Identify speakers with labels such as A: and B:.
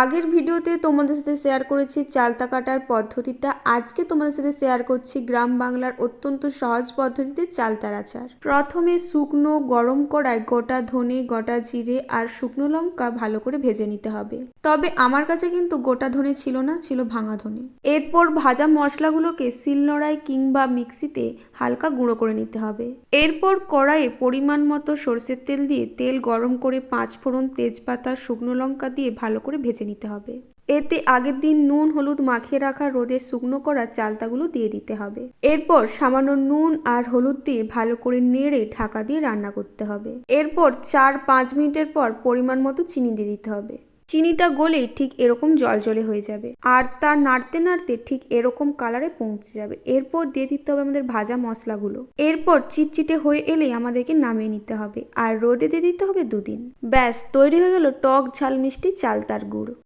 A: আগের ভিডিওতে তোমাদের সাথে শেয়ার করেছি চালতা কাটার পদ্ধতিটা। আজকে তোমাদের সাথে শেয়ার করছি গ্রাম বাংলার অত্যন্ত সহজ পদ্ধতিতে চালতার আচার। প্রথমে শুকনো গরম কড়ায় গোটা ধনে, গোটা জিরে আর শুকনো লঙ্কা ভালো করে ভেজে নিতে হবে। তবে আমার কাছে কিন্তু গোটা ধনে ছিল না, ছিল ভাঙা ধনে। এরপর ভাজা মশলাগুলোকে শিলনোড়ায় কিংবা মিক্সিতে হালকা গুঁড়ো করে নিতে হবে। এরপর কড়াইয়ে পরিমাণ মতো সর্ষের তেল দিয়ে তেল গরম করে পাঁচ ফোড়ন তেজপাতা, শুকনো লঙ্কা দিয়ে ভালো করে ভেজে নিতে হবে। এতে আগের দিন নুন, হলুদ মাখিয়ে রাখা রোদে শুকনো করা চালতাগুলো দিয়ে দিতে হবে। এরপর সামান্য নুন আর হলুদ দিয়ে ভালো করে নেড়ে ঢাকা দিয়ে রান্না করতে হবে। এরপর চার পাঁচ মিনিটের পর পরিমাণ মতো চিনি দিয়ে দিতে হবে। চিনিটা গলেই ঠিক এরকম জলজলে হয়ে যাবে। আর তা নাড়তে নাড়তে ঠিক এরকম কালারে পৌঁছে যাবে। এরপর দিয়ে দিতে হবে আমাদের ভাজা মশলাগুলো। এরপর চিটচিটে হয়ে এলেই আমাদেরকে নামিয়ে নিতে হবে। আর রোদে দিয়ে দিতে হবে দুদিন। ব্যাস, তৈরি হয়ে গেল টক ঝাল মিষ্টি চালতার গুড়।